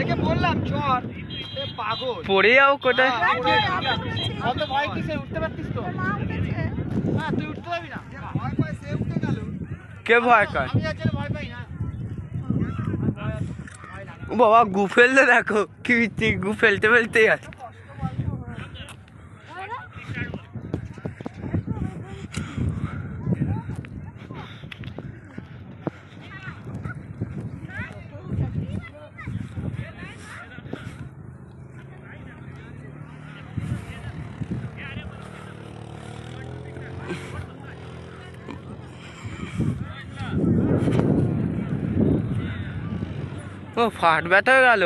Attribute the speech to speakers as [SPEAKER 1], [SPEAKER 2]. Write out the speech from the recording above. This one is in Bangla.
[SPEAKER 1] একে বললাম চল পাগল।
[SPEAKER 2] পড়ে যাও কোথায়?
[SPEAKER 1] হ্যাঁ। অত ভয় কিসে উঠতে পারতিস তো? হ্যাঁ তুই উঠতে পারবি না। ভয় পায় সে উঠে গেল।
[SPEAKER 2] কে ভয় কর
[SPEAKER 1] আমি যার ভয় পাই না।
[SPEAKER 2] বাবা গু ফেলতে দেখো কি গু ফেলতে ফেলতে আছে। ও ফাট ব্যথা হয়ে গেল।